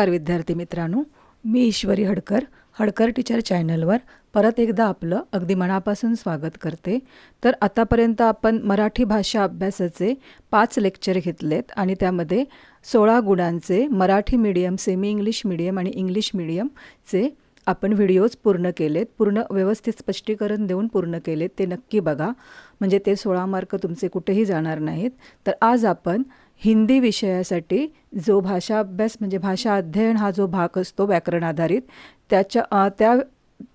नमस्कार विद्यार्थी मित्रांनो मी ईश्वरी हडकर हडकर टीचर चॅनलवर परत एकदा आपलं अगदी मनापासून स्वागत करते. तर आतापर्यंत आपण मराठी भाषा अभ्यासाचे पाच लेक्चर घेतलेत आणि त्यामध्ये सोळा गुणांचे Marathi medium semi English medium आणि इंग्लिश मीडियमचे आपण व्हिडिओज पूर्ण केलेत. पूर्ण व्यवस्थित स्पष्टीकरण देऊन पूर्ण केलेत. ते नक्की बघा. म्हणजे ते सोळा मार्क तुमचे कुठेही जाणार नाहीत. तर आज आपण हिंदी विषयासाठी जो भाषा अभ्यास म्हणजे भाषा अध्ययन हा जो भाग असतो व्याकरण आधारित त्याच्या त्या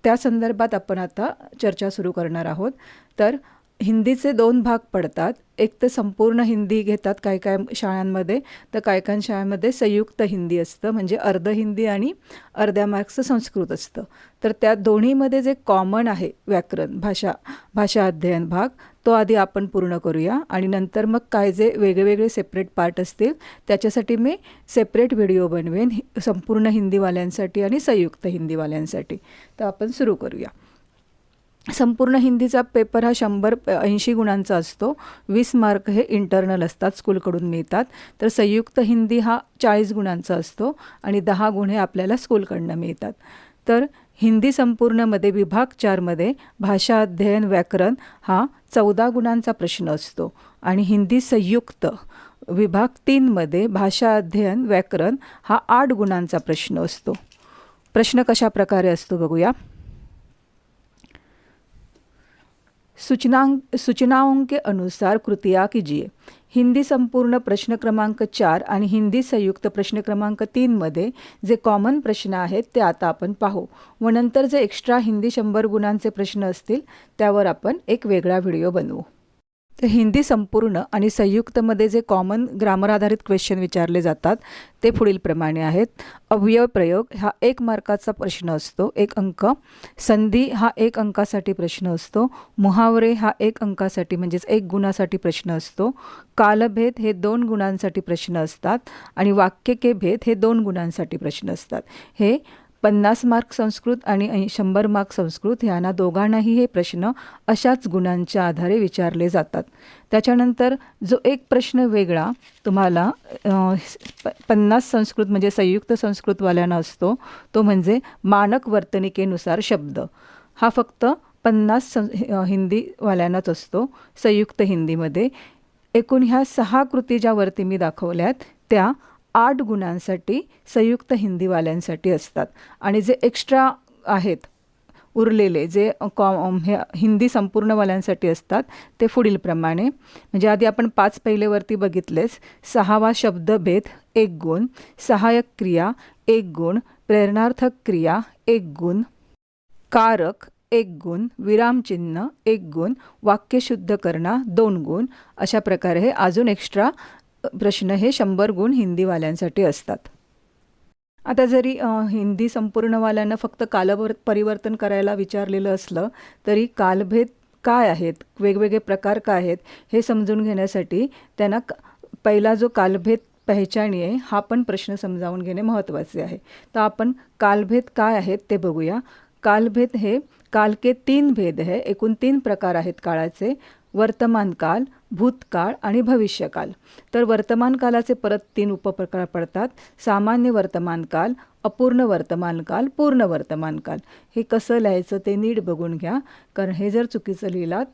त्या संदर्भात आपण आता चर्चा सुरू करणार आहोत. तर हिंदीचे दोन भाग पडतात. एक तर संपूर्ण हिंदी घेतात काही काय शाळांमध्ये. तर काही काय शाळांमध्ये संयुक्त हिंदी असतं म्हणजे अर्ध हिंदी आणि अर्ध्या मार्क्सचं संस्कृत असतं. तर त्या दोन्हीमध्ये जे कॉमन आहे व्याकरण भाषा भाषा अध्ययन भाग तो आधी आपण पूर्ण करूया आणि नंतर मग काय जे वेगवेगळे सेपरेट पार्ट असतील त्याच्यासाठी मी सेपरेट व्हिडिओ बनवेन संपूर्ण हिंदीवाल्यांसाठी आणि संयुक्त हिंदीवाल्यांसाठी. तर आपण सुरू करूया. संपूर्ण हिंदीचा पेपर हा शंभर ऐंशी गुणांचा असतो. वीस मार्क हे इंटरनल असतात स्कूलकडून मिळतात. तर संयुक्त हिंदी हा चाळीस गुणांचा असतो आणि दहा गुण हे आपल्याला स्कूलकडनं मिळतात. तर हिंदी संपूर्णमध्ये विभाग चारमध्ये भाषा अध्ययन व्याकरण हा चौदा गुणांचा प्रश्न असतो. आणि हिंदी संयुक्त विभाग तीनमध्ये भाषा अध्ययन व्याकरण हा आठ गुणांचा प्रश्न असतो. प्रश्न कशा प्रकारे असतो बघूया. सूचनांक सूचनाओं के अनुसार कृतिया कीजिए. हिंदी संपूर्ण प्रश्न क्रमांक चार आणि हिंदी संयुक्त प्रश्न क्रमांक तीनमध्ये जे कॉमन प्रश्न आहेत ते आता आपण पाहू. व नंतर जे एक्स्ट्रा हिंदी शंभर गुणांचे प्रश्न असतील त्यावर आपण एक वेगळा व्हिडिओ बनवू. तर हिंदी संपूर्ण आणि संयुक्तमध्ये जे कॉमन ग्रामर आधारित क्वेश्चन विचारले जातात ते पुढीलप्रमाणे आहेत. अवयव प्रयोग हा एक मार्काचा प्रश्न असतो एक अंक. संधी हा एक अंकासाठी प्रश्न असतो. मुहावरे हा एक अंकासाठी म्हणजेच एक गुणासाठी प्रश्न असतो. कालभेद हे दोन गुणांसाठी प्रश्न असतात आणि वाक्य के भेद हे दोन गुणांसाठी प्रश्न असतात. हे पन्नास मार्क संस्कृत आणि शंभर मार्क संस्कृत यांना दोघांनाही हे प्रश्न अशाच गुणांच्या आधारे विचारले जातात. त्याच्यानंतर जो एक प्रश्न वेगळा तुम्हाला प- पन्नास संस्कृत म्हणजे संयुक्त संस्कृतवाल्यांना असतो तो म्हणजे मानक वर्तनिकेनुसार शब्द. हा फक्त पन्नास सं हिंदीवाल्यांनाच असतो संयुक्त हिंदीमध्ये. एकूण ह्या सहा कृती ज्या वरती मी दाखवल्यात त्या आठ गुणांसाठी संयुक्त हिंदीवाल्यांसाठी असतात. आणि जे एक्स्ट्रा आहेत उरलेले जे कॉम हे हिंदी संपूर्णवाल्यांसाठी असतात ते पुढीलप्रमाणे म्हणजे आधी आपण पाच पहिलेवरती बघितलेच सहावा शब्दभेद एक गुण. सहाय्यक क्रिया एक गुण. प्रेरणार्थक क्रिया एक गुण. कारक एक गुण. विरामचिन्ह एक गुण. वाक्यशुद्ध करणा दोन गुण. अशा प्रकारे हे अजून एक्स्ट्रा प्रश्न हे शंभर गुण हिंदीवाल्यांसाठी असतात. आता जरी हिंदी संपूर्णवाल्यांना फक्त कालवर परिवर्तन करायला विचारलेलं असलं तरी कालभेद काय आहेत? वेगवेगळे प्रकार काय आहेत? हे समजून घेण्यासाठी त्यांना क- पहिला जो कालभेद पहिचानी आहे हा पण प्रश्न समजावून घेणे महत्त्वाचे आहे. तर आपण कालभेद काय आहेत ते बघूया. कालभेद हे काल के तीन भेद है एकूण तीन प्रकार आहेत काळाचे. वर्तमान काल भूतकाळ आणि भविष्यकाल. तर वर्तमानकालाचे परत तीन उपप्रकार पडतात. सामान्य वर्तमान काल अपूर्ण वर्तमान काल पूर्ण वर्तमान काल हे कसं लिहायचं ते नीट बघून घ्या. कारण हे जर चुकीचं लिहिलात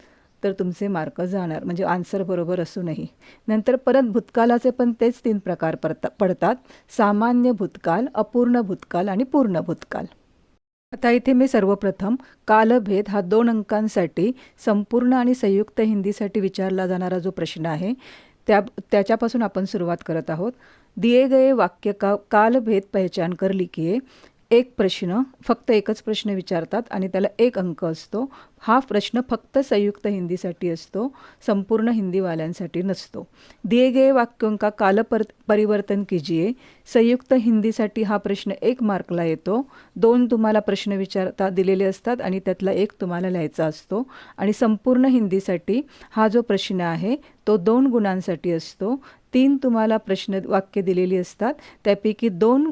तर तुमचे मार्क जाणार. म्हणजे आन्सर बरोबर असूनही. नंतर परत भूतकालाचे पण तेच तीन प्रकार पडता पडतात. सामान्य भूतकाल अपूर्ण भूतकाल आणि पूर्ण भूतकाल. आता इथे मी सर्वप्रथम कालभेद हा दोन अंकांसाठी संपूर्ण आणि संयुक्त हिंदीसाठी विचारला जाणारा जो प्रश्न आहे त्या त्याच्यापासून आपण सुरुवात करत आहोत. दिए गए वाक्य का कालभेद पहचान कर लिखिए. एक प्रश्न फक्त एकच प्रश्न विचारतात आणि त्याला एक अंक असतो. हा प्रश्न फक्त संयुक्त हिंदीसाठी असतो संपूर्ण हिंदीवाल्यांसाठी नसतो. दिए गए वाक्यों का काल पर परिवर्तन कीजिए संयुक्त हिंदीसाठी हा प्रश्न एक मार्कला येतो. दोन तुम्हाला प्रश्न विचारता दिलेले असतात आणि त्यातला एक तुम्हाला लिहायचा असतो. आणि संपूर्ण हिंदीसाठी हा जो प्रश्न आहे तो दोन गुणांसाठी असतो. तीन तुम्हाला प्रश्न वाक्य दिलेली असतात. त्यापैकी दोन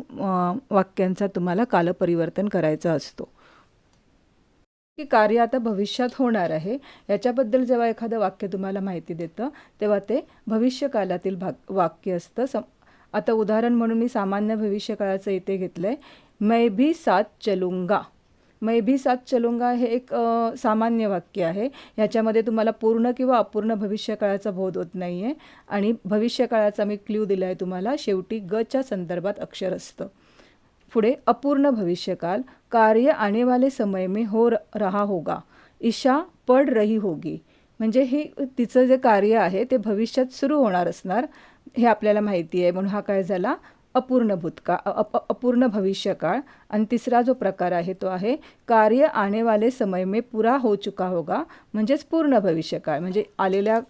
वाक्यांचा तुम्हाला कालपरिवर्तन करायचा असतो. की कार्य आता भविष्यात होणार आहे याच्याबद्दल जेव्हा एखादं वाक्य तुम्हाला माहिती देतं तेव्हा ते भविष्यकालातील भाग वाक्य असतं. सम आता उदाहरण म्हणून मी सामान्य भविष्यकाळाचं इथे घेतलं आहे मै भी साथ चलुंगा. मै भी साथ चलुंगा हे एक आ, सामान्य वाक्य आहे. ह्याच्यामध्ये तुम्हाला पूर्ण किंवा अपूर्ण भविष्यकाळाचा बोध होत नाही आहे आणि भविष्यकाळाचा मी क्ल्यू दिला आहे तुम्हाला शेवटी गच्या संदर्भात अक्षर असतं. पुढे अपूर्ण भविष्यकाल कार्य आने वाले समय में हो र- रहा होगा. ईशा पड रही होगी. म्हणजे हे तिचं जे कार्य आहे ते भविष्यात सुरू होणार असणार हे आपल्याला माहिती आहे. म्हणून हा काय झाला? अपूर्ण भूतकाळ अप- अपूर्ण भविष्यकाळ. आणि तिसरा जो प्रकार आहे तो आहे कार्य आने वाले समय में पुरा हो चुका होगा. म्हणजेच पूर्ण भविष्यकाळ. म्हणजे आलेल्या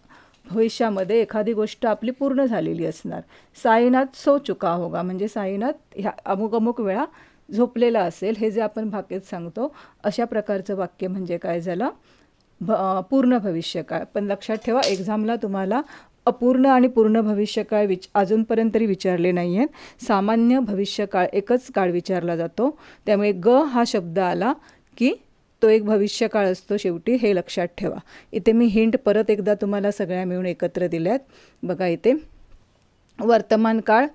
भविष्यामध्ये एखादी गोष्ट आपली पूर्ण झालेली असणार. साईनाथ सो चुका होगा. म्हणजे साईनाथ ह्या अमुक अमुक वेळा झोपलेला असेल हे जे आपण भाकेत सांगतो अशा प्रकारचं वाक्य म्हणजे काय झालं? भ पूर्ण भविष्यकाळ पण लक्षात ठेवा एक्झामला तुम्हाला अपूर्ण आणि पूर्ण भविष्यकाळ विच अजूनपर्यंत तरी विचारले नाही आहेत सामान्य भविष्यकाळ एकच काळ विचारला जातो. त्यामुळे ग हा शब्द आला की तो एक भविष्यकाळ असतो शेवटी हे लक्षात ठेवा. इथे मी हिंट परत एकदा तुम्हाला सगळ्या मिळून एकत्र दिल्यात. बघा इथे. वर्तमान काळ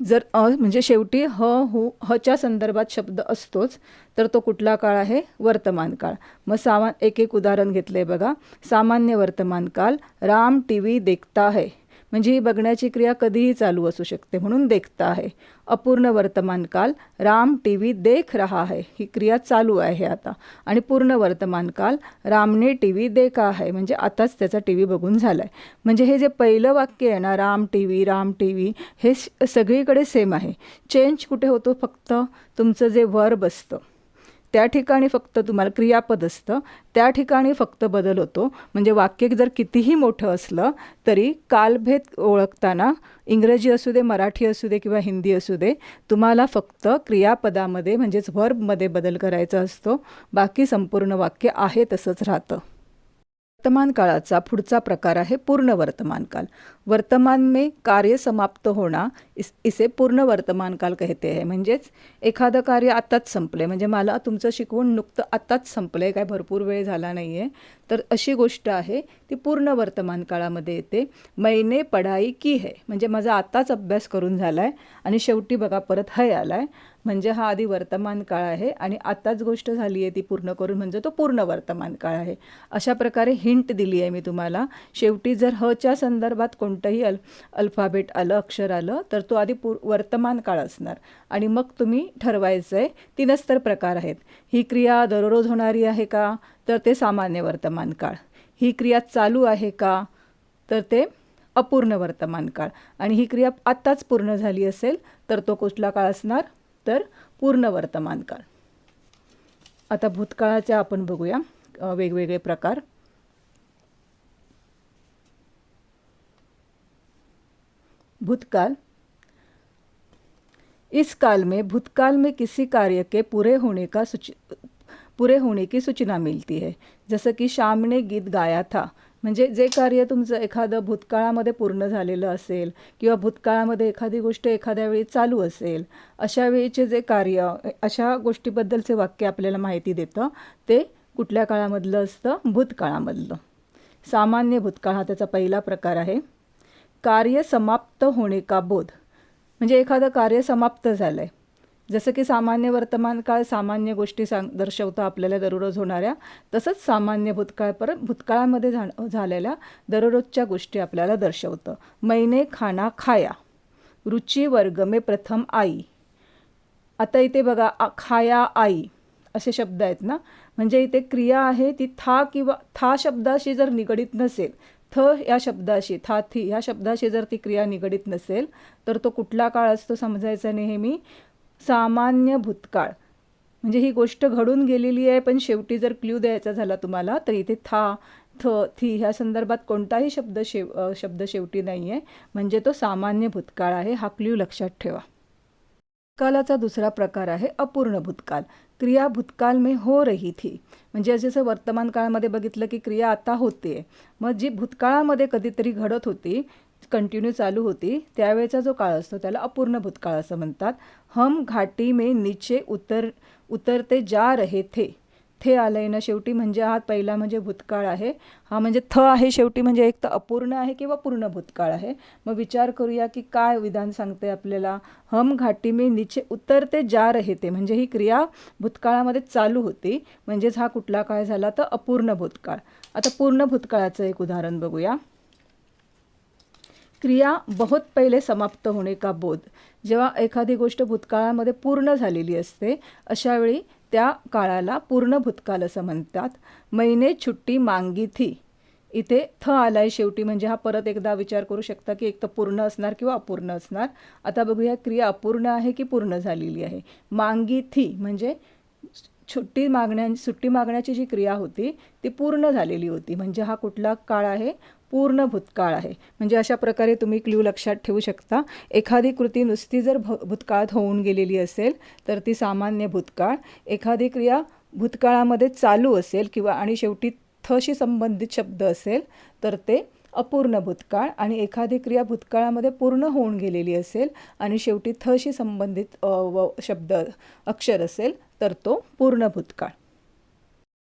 जर अ म्हणजे शेवटी ह हु हच्या संदर्भात शब्द असतोच तर तो कुठला काळ आहे? वर्तमान काळ. मग सामा एक एक उदाहरण घेतलं आहे बघा. सामान्य वर्तमान काल राम टी व्ही देखता है. म्हणजे ही बघण्याची क्रिया कधीही चालू असू शकते म्हणून देखता आहे. अपूर्ण वर्तमान काल राम टी व्ही देख रहा है. ही क्रिया चालू आहे आता. आणि पूर्ण वर्तमान काल रामने टी व्ही देखा आहे म्हणजे आताच त्याचा टी व्ही बघून झाला आहे म्हणजे हे जे पहिलं वाक्य आहे ना Ram T V Ram T V हे सगळीकडे सेम आहे. चेंज कुठे होतो फक्त? तुमचं जे वर्ब असतं त्या ठिकाणी फक्त तुम्हाला क्रियापद असतं. त्या ठिकाणी फक्त बदल होतो. म्हणजे वाक्य जर कितीही मोठं असलं तरी कालभेद ओळखताना इंग्रजी असू दे मराठी असू दे किंवा हिंदी असू दे तुम्हाला फक्त क्रियापदामध्ये म्हणजेच व्हर्बमध्ये बदल करायचा असतो. बाकी संपूर्ण वाक्य आहे तसंच राहतं. वर्तमान काळाचा पुढचा प्रकार आहे पूर्ण वर्तमान काल. वर्तमान में कार्य समाप्त होणं इस इसे पूर्ण वर्तमान काल कहते आहे म्हणजेच एखादं कार्य आत्ताच संपलं म्हणजे मला तुमचं शिकवून नुकतं आत्ताच संपलं आहे काय भरपूर वेळ झाला नाही आहे तर अशी गोष्ट आहे ती पूर्ण वर्तमान काळामध्ये येते. मैने पढाई की है. म्हणजे माझा आताच अभ्यास करून झाला आहे आणि शेवटी बघा परत हय आला आहे म्हणजे हा आधी वर्तमान काळ आहे आणि आत्ताच गोष्ट झाली आहे ती पूर्ण करून म्हणजे तो पूर्ण वर्तमान काळ आहे. अशा प्रकारे हिंट दिली आहे मी तुम्हाला. शेवटी जर हच्या संदर्भात कोणतंही अल अल्फाबेट आलं अक्षर आलं तर तो आधी पूर वर्तमान काळ असणार. आणि मग तुम्ही ठरवायचं आहे तीनच तर प्रकार आहेत. ही क्रिया दररोज होणारी आहे का? तर ते सामान्य वर्तमान काळ. ही क्रिया चालू आहे का? तर ते अपूर्ण वर्तमान काळ. आणि ही क्रिया आत्ताच पूर्ण झाली असेल तर तो कुठला काळ असणार? तर पूर्ण वर्तमानकाळ आता भूतकाळाचे आपण बघूया वेगवेगळे प्रकार. भूतकाल इस काल में भूतकाल में किसी कार्य के पूरे होने का सूच पुरे होने की सूचना मिलती है जैसे जसं की ने गीत गाया था म्हणजे जे कार्य तुमचं एखादं भूतकाळामध्ये पूर्ण झालेलं असेल किंवा भूतकाळामध्ये एखादी गोष्ट एखाद्या वेळी चालू असेल अशा वेळीचे जे कार्य अशा गोष्टीबद्दलचे वाक्य आपल्याला माहिती देतं ते कुठल्या काळामधलं असतं? भूतकाळामधलं. सामान्य भूतकाळ हा त्याचा पहिला प्रकार आहे. कार्य समाप्त होणे का बोध? म्हणजे एखादं कार्य समाप्त झालं आहे जसं की सामान्य वर्तमान काळ सामान्य गोष्टी सांग दर्शवतं आपल्याला दररोज होणाऱ्या तसंच सामान्य भूतकाळ परत भूतकाळामध्ये झा झालेल्या दररोजच्या गोष्टी आपल्याला दर्शवतं. मैने खाना खाया. रुची वर्ग मे प्रथम आई. आता इथे बघा खाया आई असे शब्द आहेत ना? म्हणजे इथे क्रिया आहे ती था किंवा था शब्दाशी जर निगडीत नसेल थ या शब्दाशी था थी ह्या शब्दाशी जर ती क्रिया निगडीत नसेल तर तो कुठला काळ असतो समजायचा नेहमी? सामान्य भूतकाळ. म्हणजे ही गोष्ट घडून गेलेली आहे पण शेवटी जर क्ल्यू द्यायचा झाला तुम्हाला तर इथे था थ थी ह्या संदर्भात कोणताही शब्द शेव शब्द शेवटी नाही आहे म्हणजे तो सामान्य भूतकाळ आहे हा क्ल्यू लक्षात ठेवा. भूतकालाचा दुसरा प्रकार आहे अपूर्ण भूतकाल. क्रिया भूतकाल में हो रही थी. म्हणजे जसं वर्तमान काळामध्ये बघितलं की क्रिया आता होते मग जी भूतकाळामध्ये कधीतरी घडत होती कंटिन्यू चालू होती त्यावेळेचा जो काळ असतो त्याला अपूर्ण भूतकाळ असं म्हणतात. हम घाटी मे नीचे उतर उतरते जा रहे थे. थे आलंय ना शेवटी म्हणजे हा पहिला म्हणजे भूतकाळ आहे. हा म्हणजे थ आहे शेवटी म्हणजे एक तर अपूर्ण आहे किंवा पूर्ण भूतकाळ आहे. मग विचार करूया की काय विधान सांगते आपल्याला? हम घाटी मे नीचे उतरते जा रहे ते म्हणजे ही क्रिया भूतकाळामध्ये चालू होती. म्हणजेच हा कुठला काळ झाला? तर अपूर्ण भूतकाळ. आता पूर्ण भूतकाळाचं एक उदाहरण बघूया. क्रिया बहुत पहिले समाप्त होणे का बोध? जेव्हा एखादी गोष्ट भूतकाळामध्ये पूर्ण झालेली असते अशावेळी त्या काळाला पूर्ण भूतकाळ असं म्हणतात. महिने छुट्टी मांगी थी. इथे थ आलाय शेवटी म्हणजे हा परत एकदा विचार करू शकता की एक तर पूर्ण असणार किंवा अपूर्ण असणार. आता बघूया क्रिया अपूर्ण आहे की पूर्ण झालेली आहे? मांगी थी म्हणजे सुट्टी मागण्या सुट्टी मागण्याची जी क्रिया होती ती पूर्ण झालेली होती. म्हणजे हा कुठला काळ आहे? पूर्ण भूतकाळ आहे. म्हणजे अशा प्रकारे तुम्ही क्ल्यू लक्षात ठेवू शकता. एखादी कृती नुसती जर भ भूतकाळात होऊन गेलेली असेल तर ती सामान्य भूतकाळ. एखादी क्रिया भूतकाळामध्ये चालू असेल किंवा आणि शेवटी थशी संबंधित शब्द असेल तर ते अपूर्ण भूतकाळ. आणि एखादी क्रिया भूतकाळामध्ये पूर्ण होऊन गेलेली असेल आणि शेवटी थशी संबंधित व शब्द अक्षर असेल तर तो पूर्ण भूतकाळ.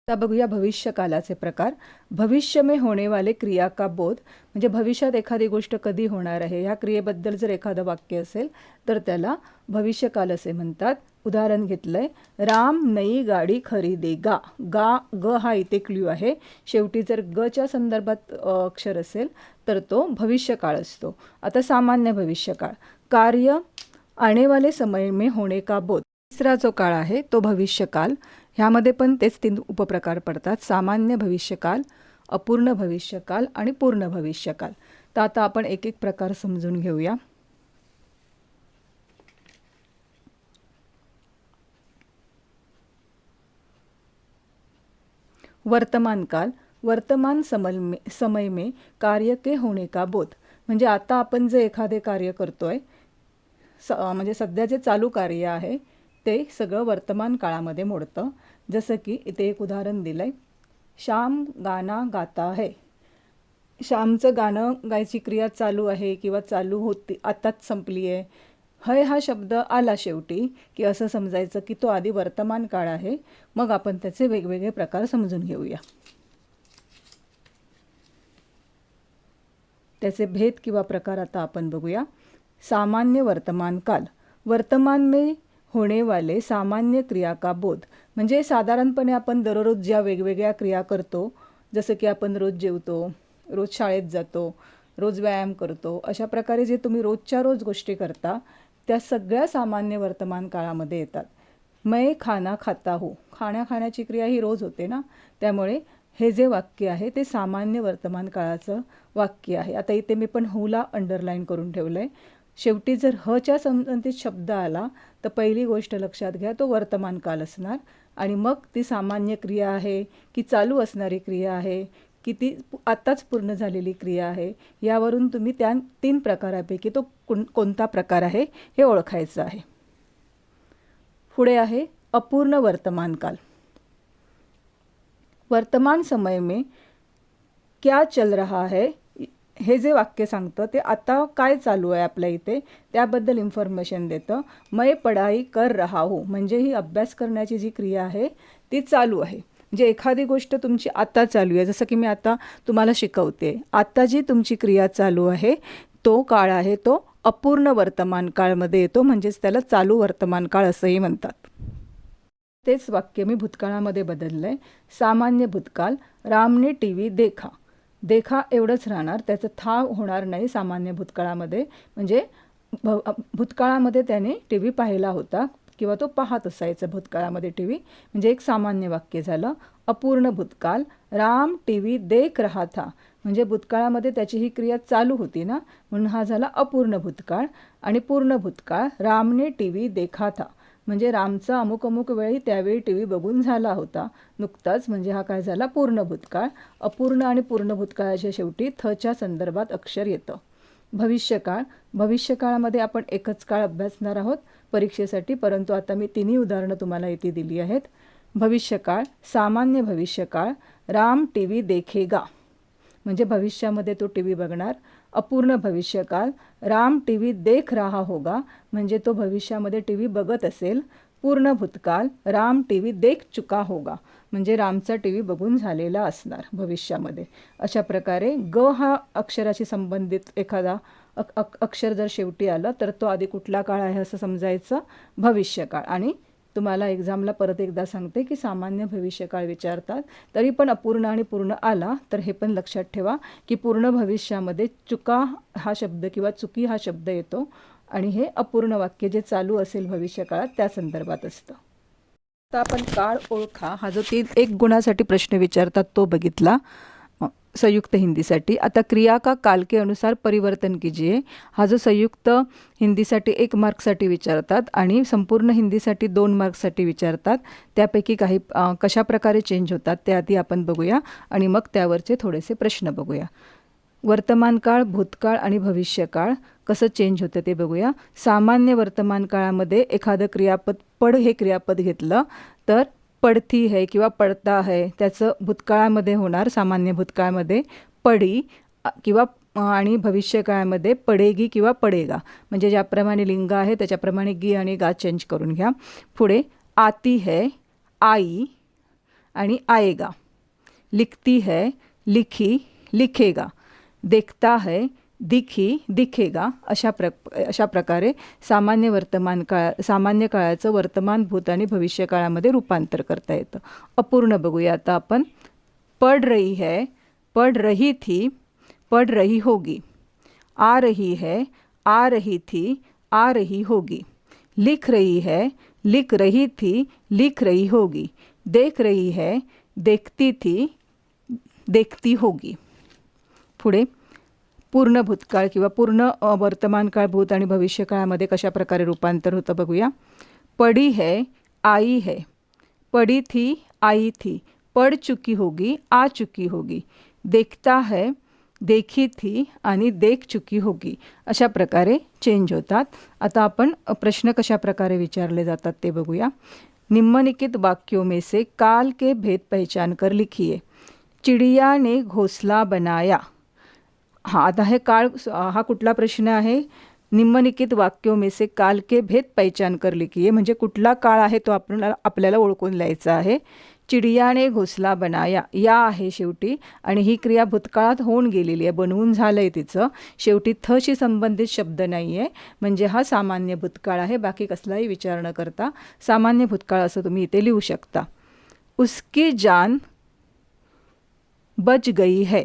आता बघूया भविष्यकालाचे प्रकार. भविष्य में होणे वाले क्रिया का बोध? म्हणजे भविष्यात एखादी गोष्ट कधी होणार आहे? ह्या क्रियेबद्दल जर एखादं वाक्य असेल तर त्याला भविष्यकाल असे म्हणतात. उदाहरण घेतलंय. राम नई गाडी खरेदी गा. गा ग हा इथे क्ल्यू आहे. शेवटी जर गच्या संदर्भात अक्षर असेल तर तो भविष्यकाळ असतो. आता सामान्य भविष्यकाळ. कार्य आणेवाले समय में होणे का बोध? तिसरा जो काळ आहे तो भविष्यकाल. ह्यामध्ये पण तेच तीन उपप्रकार पडतात. सामान्य भविष्यकाल अपूर्ण भविष्यकाल आणि पूर्ण भविष्यकाल. तर आता आपण एक एक प्रकार समजून घेऊया. वर्तमान काल वर्तमान समल में समय में कार्य के होणे का बोध. म्हणजे आता आपण जे एखादे कार्य करतोय स म्हणजे सध्या जे चालू कार्य आहे ते सगळं वर्तमान काळामध्ये मोडतं. जसं की इथे एक उदाहरण दिलं आहे श्याम गाना गाता है श्यामचं गाणं गायची क्रिया चालू आहे किंवा चालू होती आताच संपली आहे हय हा शब्द आला शेवटी की असं समजायचं की तो आधी वर्तमान काळ आहे. मग आपण त्याचे वेगवेगळे प्रकार समजून घेऊया. त्याचे भेद किंवा प्रकार आता आपण बघूया. सामान्य वर्तमान काल. वर्तमान में होणेवाले सामान्य क्रिया का बोध? म्हणजे साधारणपणे आपण दररोज ज्या वेगवेगळ्या क्रिया करतो जसं की आपण रोज जेवतो रोज शाळेत जातो रोज व्यायाम करतो अशा प्रकारे जे तुम्ही रोजच्या रोज गोष्टी करता त्या सगळ्या सामान्य वर्तमान काळामध्ये येतात. मैं खाना खाता हो. खाण्या खाण्याची क्रिया ही रोज होते ना? त्यामुळे हे जे वाक्य आहे ते सामान्य वर्तमान काळाचं वाक्य आहे. आता इथे मी पण हूला अंडरलाईन करून ठेवलं आहे शेवटी जर हच्या संबंधित शब्द आला तर पहिली गोष्ट लक्षात घ्या तो वर्तमान काल असणार. आणि मग ती सामान्य क्रिया आहे की चालू असणारी क्रिया आहे की ती आत्ताच पूर्ण झालेली क्रिया आहे यावरून तुम्ही त्या तीन प्रकारापैकी तो कोण कोणता प्रकार आहे हे ओळखायचं आहे. पुढे आहे अपूर्ण वर्तमान काल. वर्तमान समय में क्या चल रहा है हे जे वाक्य सांगतं ते आता काय चालू आहे आपल्या इथे त्याबद्दल इन्फॉर्मेशन देतं. मय पढाई कर रहा हो म्हणजे ही अभ्यास करण्याची जी क्रिया आहे ती चालू आहे. म्हणजे एखादी गोष्ट तुमची आता चालू आहे जसं की मी आता तुम्हाला शिकवते. आता जी तुमची क्रिया चालू आहे तो काळ आहे तो अपूर्ण वर्तमान काळमध्ये येतो म्हणजेच त्याला चालू वर्तमान काळ असंही म्हणतात. तेच वाक्य मी भूतकाळामध्ये बदललं आहे सामान्य भूतकाळ रामने टी व्ही देखा. देखा एवढंच राहणार त्याचं थाव होणार नाही सामान्य भूतकाळामध्ये. म्हणजे भ भूतकाळामध्ये त्याने टी व्ही पाहिला होता किंवा तो पाहत असायचा भूतकाळामध्ये टी व्ही म्हणजे एक सामान्य वाक्य झालं अपूर्ण भूतकाल राम टी व्ही देख रहा था म्हणजे भूतकाळामध्ये त्याची ही क्रिया चालू होती ना म्हणून हा झाला अपूर्ण भूतकाळ. आणि पूर्ण भूतकाळ रामने टी व्ही देखा था म्हणजे रामचा अमुक अमुक वेळी त्यावेळी टी व्ही बघून झाला होता. नुकताच म्हणजे हा काय झाला? पूर्ण भूतकाळ. अपूर्ण आणि पूर्ण भूतकाळाच्या शेवटी थच्या संदर्भात अक्षर येतं. भविष्यकाळ. भविष्यकाळामध्ये आपण एकच काळ अभ्यासणार आहोत परीक्षेसाठी परंतु आता मी तिन्ही उदाहरणं तुम्हाला इथे दिली आहेत. भविष्यकाळ. सामान्य भविष्यकाळ. राम टी व्ही देखेगा. म्हणजे भविष्यामध्ये तो टी व्ही बघणार. अपूर्ण भविष्यकाल राम टी व्ही देख रहा होगा. म्हणजे तो भविष्यामध्ये टी व्ही बघत असेल. पूर्ण भूतकाळ. राम टी व्ही देख चुका होगा. म्हणजे रामचा टी व्ही बघून झालेला असणार भविष्यामध्ये. अशा प्रकारे ग हा अक्षराशी संबंधित एखादा अक्षर जर शेवटी आलं तर तो आधी कुठला काळ आहे असं समजायचं? भविष्यकाळ. आणि तुम्हाला एक्झामला परत एकदा सांगते की सामान्य भविष्यकाळ विचारतात तरी पण अपूर्ण आणि पूर्ण आला तर हे पण लक्षात ठेवा की पूर्ण भविष्यामध्ये चुका हा शब्द किंवा चुकी हा शब्द येतो आणि हे अपूर्ण वाक्य जे चालू असेल भविष्यकाळात त्या संदर्भात असतं. आता आपण काळ ओळखा हा जो तीन एक गुणासाठी प्रश्न विचारतात तो बघितला. संयुक्त हिंदीसाठी. आता क्रिया का काल के अनुसार परिवर्तन कीजिए. हा जो संयुक्त हिंदीसाठी एक मार्कसाठी विचारतात आणि संपूर्ण हिंदीसाठी दोन मार्क्ससाठी विचारतात. त्यापैकी काही कशा प्रकारे चेंज होतात ते आधी आपण बघूया आणि मग त्यावरचे थोडेसे प्रश्न बघूया. वर्तमान काळ भूतकाळ आणि भविष्यकाळ कसं चेंज होतं ते बघूया. सामान्य वर्तमान काळामध्ये एखादं क्रियापद पड हे क्रियापद घेतलं तर पडती है किंवा पडता है त्याचं भूतकाळामध्ये होणार सामान्य भूतकाळामध्ये पडी किंवा आणि भविष्यकाळामध्ये पडेगी किंवा पडेगा. म्हणजे ज्याप्रमाणे लिंग आहे त्याच्याप्रमाणे गी आणि गा चेंज करून घ्या. पुढे आती है आई आणि आएगा. लिखती है लिखी लिखेगा. देखता है दिखी दिखेगा अशा प्र अशा प्रकारे सामान्य वर्तमान काळ सामान्य काळाचं वर्तमान भूत आणि भविष्य काळामध्ये रूपांतर करता येतं. अपूर्ण बघूया. आता आपण पढ़ रही है पढ़ रही थी पढ़ रही होगी. आ रही है आ रही थी आ रही होगी. लिख रही है लिख रही थी लिख रही होगी. देख रही है देखती थी देखती होगी. पुढे पूर्ण भूतकाळ किंवा पूर्ण वर्तमान काळ भूत आणि भविष्यकाळामध्ये कशा प्रकारे रूपांतर होतं बघूया. पडी है आई है. पडी थी आई थी. पड चुकी होगी आ चुकी होगी. देखता है देखी थी आणि देख चुकी होगी. अशा प्रकारे चेंज होतात. आता आपण प्रश्न कशा प्रकारे विचारले जातात ते बघूया. निम्नलिखित वाक्यों में से काल के भेद पहचान कर लिखिए. चिड़िया ने घोसला बनाया. हा आता हे काळ हा कुठला प्रश्न आहे? निम्नलिखित वाक्यो में से काल के भेद पहचान कर लिखिए म्हणजे कुठला काळ आहे तो आपण आपल्याला ओळखून लिहायचा आहे? चिडियाने घोसला बनाया या आहे शेवटी. आणि ही क्रिया भूतकाळात होऊन गेलेली आहे बनवून झालं आहे तिचं. शेवटी थशी संबंधित शब्द नाही आहे म्हणजे हा सामान्य भूतकाळ आहे बाकी कसलाही विचार न करता सामान्य भूतकाळ असं तुम्ही इथे लिहू शकता. उसकी जान बच गई है.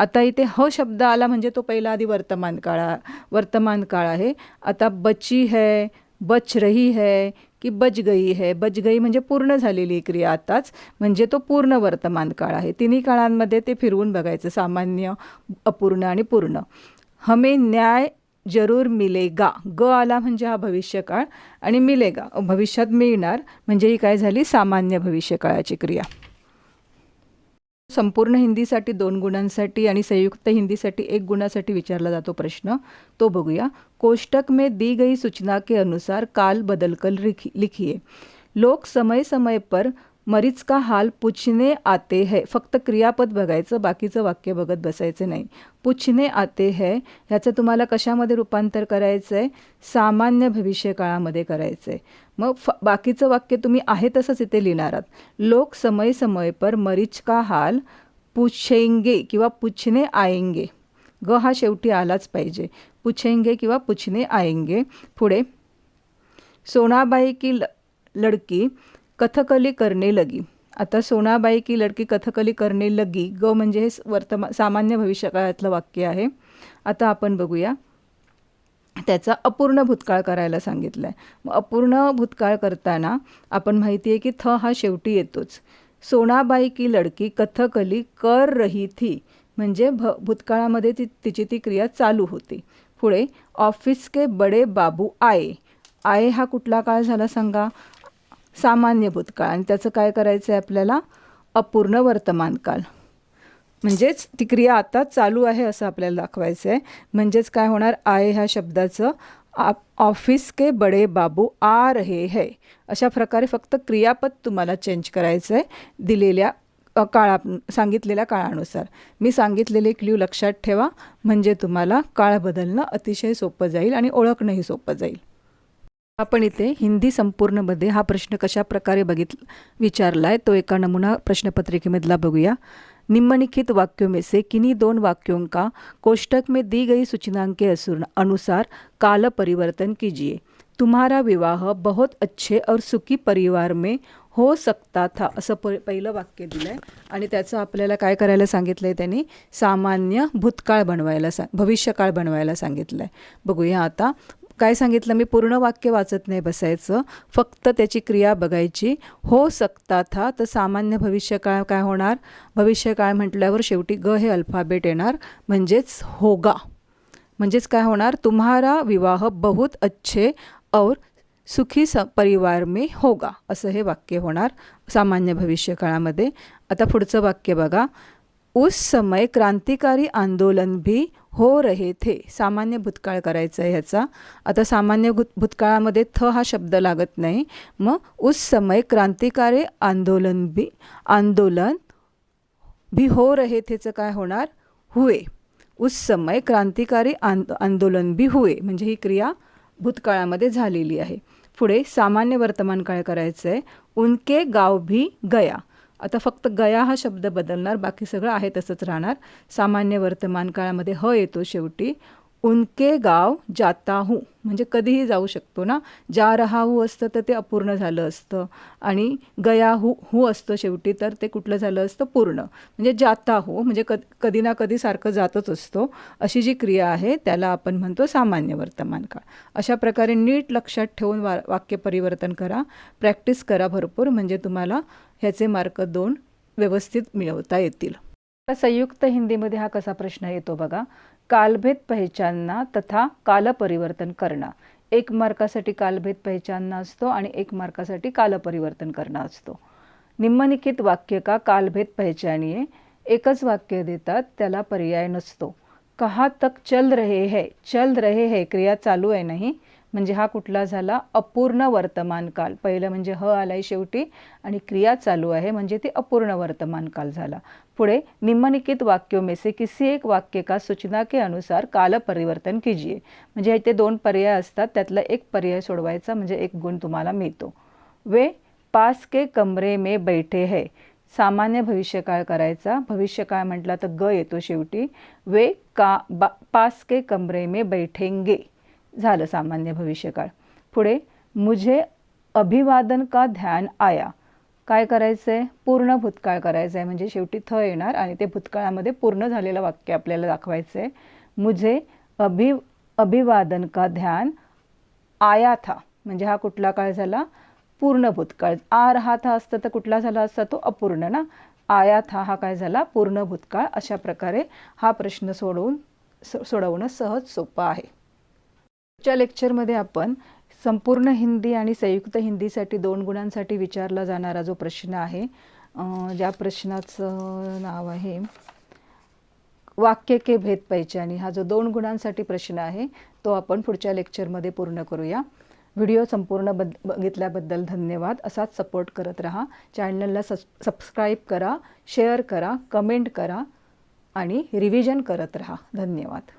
आता इथे ह शब्द आला म्हणजे तो पहिला आधी वर्तमान काळा वर्तमान काळ आहे. आता बची है बच रही है की बज गई है. बज गई म्हणजे पूर्ण झालेली क्रिया आताच. म्हणजे तो पूर्ण वर्तमान काळ आहे. तिन्ही काळांमध्ये ते फिरवून बघायचं. सामान्य अपूर्ण आणि पूर्ण. हमें न्याय जरूर मिलेगा. ग आला म्हणजे हा भविष्यकाळ आणि मिलेगा. भविष्यात मिळणार म्हणजे ही काय झाली? सामान्य भविष्यकाळाची क्रिया. संपूर्ण हिंदीसाठी दोन गुणांसाठी आणि संयुक्त हिंदीसाठी एक गुणासाठी विचारला जातो प्रश्न. तो बघूया. कोष्टक में दी गई सूचना के अनुसार काल बदलकल लिखी लिखिए. लोक समय समय पर मरीज का हाल पूछने आते है. फक्त क्रियापद बघायचं बाकीचं वाक्य बघत बसायचं नाही. पूछने आते है. ह्याचं तुम्हाला कशामध्ये रूपांतर करायचं आहे सामान्य भविष्यकाळामध्ये करायचं आहे मग फ बाकीचं वाक्य तुम्ही आहे तसंच इथे लिहिणार आहात. लोक समय समय पर मरीज का हाल? पुछेंगे किंवा पुछणे आएंगे. ग हा शेवटी आलाच पाहिजे. पुछेंगे किंवा पुछणे आएंगे. पुढे सोनाबाई की ल लड़की कथकली करणे लगी. आता सोनाबाई की लड़की कथकली करणे लगी. ग म्हणजे हे वर्तमान सामान्य भविष्यकाळातलं वाक्य आहे. आता आपण बघूया. त्याचा अपूर्ण भूतकाळ करायला सांगितलं आहे मग अपूर्ण भूतकाळ करताना आपण माहिती आहे की थ हा शेवटी येतोच. सोनाबाई की लडकी कथकली कर रही थी म्हणजे भ भूतकाळामध्ये ती तिची ती क्रिया चालू होती. पुढे ऑफिस के बडे बाबू आये आये हा कुठला काळ झाला सांगा? सामान्य भूतकाळ. आणि त्याचं काय करायचं आहे आपल्याला? अपूर्ण वर्तमान काळ. म्हणजेच ती क्रिया आता चालू आहे असं आपल्याला दाखवायचं आहे म्हणजेच काय होणार? आय ह्या शब्दाचं आप ऑफिस के बडे बाबू आ रहे है. अशा प्रकारे फक्त क्रियापद तुम्हाला चेंज करायचं आहे दिलेल्या काळा सांगितलेल्या काळानुसार. मी सांगितलेले क्ल्यू लक्षात ठेवा. म्हणजे तुम्हाला काळ बदलणं अतिशय सोपं जाईल आणि ओळखणंही सोपं जाईल. आपण इथे हिंदी संपूर्णमध्ये हा प्रश्न कशा प्रकारे बघित विचारला आहे तो एका नमुना प्रश्नपत्रिकेमधला बघूया. निम्नलिखित वाक्यों में से किन्हीं दोन वाक्यों का कोष्टक में दी गई सूचनांक के अनुसार काल परिवर्तन कीजिए। तुम्हारा विवाह बहुत अच्छे और सुखी परिवार में हो सकता था असं प पहिलं वाक्य दिलं आहे आणि त्याचं आपल्याला काय करायला सांगितलं आहे त्यांनी? सामान्य भूतकाळ बनवायला सा भविष्यकाळ बनवायला सांगितलं आहे बघूया आता काय सांगितलं? मी पूर्ण वाक्य वाचत नाही बसायचं. फक्त त्याची क्रिया बघायची. हो सकता था तर सामान्य भविष्यकाळ काय होणार? भविष्यकाळ म्हटल्यावर शेवटी ग हे अल्फाबेट येणार. म्हणजेच होगा. म्हणजेच काय होणार? तुम्हारा विवाह बहुत अच्छे और सुखी स परिवार में होगा. असं हे वाक्य होणार सामान्य भविष्यकाळामध्ये आता पुढचं वाक्य बघा. उस समय क्रांतिकारी आंदोलन भी हो रहे थे. सामान्य भूतकाळ करायचं आहे ह्याचा. आता सामान्य भूत भूतकाळामध्ये थ हा शब्द लागत नाही. मग उस समय क्रांतिकारी आंदोलन भी आंदोलन भी हो रहे थेचं काय होणार? हुए. उस समय क्रांतिकारी आंद आंदोलन भी हुए. म्हणजे ही क्रिया भूतकाळामध्ये झालेली आहे. पुढे सामान्य वर्तमान काळ करायचं आहे उनके गाव भी गया. आता फक्त गया हा शब्द बदलणार बाकी सगळं आहे तसंच राहणार. सामान्य वर्तमान काळामध्ये ह येतो शेवटी. उनके गाव जाता हूँ. म्हणजे कधीही जाऊ शकतो ना. जा रहा हू असतं तर ते अपूर्ण झालं असतं. आणि गया हू हू असतं शेवटी तर ते कुठलं झालं असतं? पूर्ण. म्हणजे जाता हो म्हणजे क कधी ना कधी सारखं जातच असतो. अशी जी क्रिया आहे त्याला आपण म्हणतो सामान्य वर्तमान काळ. अशा प्रकारे नीट लक्षात ठेवून वा वाक्य परिवर्तन करा. प्रॅक्टिस करा भरपूर. म्हणजे तुम्हाला ह्याचे मार्क दोन व्यवस्थित मिळवता येतील. संयुक्त हिंदीमध्ये हा कसा प्रश्न येतो बघा. कालभेद पहचानना तथा कालपरिवर्तन करणं. एक मार्कासाठी कालभेद पहचानना असतो आणि एक मार्कासाठी कालपरिवर्तन करणं असतो. निम्नलिखित वाक्य का कालभेद पहचानिये? एकच वाक्य देतात त्याला पर्याय नसतो. कहा तक चल रहे है चल रहे है क्रिया चालू आहे नाही. म्हणजे हा कुठला झाला? अपूर्ण वर्तमान काल. पहिलं म्हणजे ह आलाय शेवटी आणि क्रिया चालू आहे म्हणजे ते अपूर्ण वर्तमान काल झाला. पुढे निम्नलिखित वाक्यों में से किसी एक वाक्य का सूचना के अनुसार काल परिवर्तन कीजिए. म्हणजे इथे दोन पर्याय असतात. त्यातला एक पर्याय सोडवायचा म्हणजे एक गुण तुम्हाला मिळतो. वे पास के कमरे में बैठे है. सामान्य भविष्यकाळ करायचा. भविष्यकाळ म्हटला तर ग येतो शेवटी. वे का बा पास के कमरे में बैठेंगे. झालं सामान्य भविष्यकाळ. पुढे मुझे अभिवादन का ध्यान आया? काय करायचं आहे पूर्ण भूतकाळ करायचं आहे म्हणजे शेवटी थ येणार आणि ते भूतकाळामध्ये पूर्ण झालेलं वाक्य आपल्याला दाखवायचं आहे मुझे अभि अभिवादन का ध्यान आया था? म्हणजे हा कुठला काळ झाला? पूर्ण भूतकाळ. आ रहा था असतं तर कुठला झाला असता? तो अपूर्ण ना? आया था हा काय झाला? पूर्ण भूतकाळ. अशा प्रकारे हा प्रश्न सोडवून स- सोडवणं सहज सोपं आहे. पुढच्या लेक्चरमध्ये आपण संपूर्ण हिंदी आणि संयुक्त हिंदीसाठी दोन गुणांसाठी विचारला जाणारा जो प्रश्न आहे ज्या प्रश्नाचं नाव आहे वाक्य के भेद पहिचानी हा जो दोन गुणांसाठी प्रश्न आहे तो आपण पुढच्या लेक्चरमध्ये पूर्ण करूया. व्हिडिओ संपूर्ण बद बघितल्याबद्दल धन्यवाद. असाच सपोर्ट करत राहा. चॅनलला सस सबस्क्राईब करा शेअर करा कमेंट करा आणि रिव्हिजन करत राहा. धन्यवाद.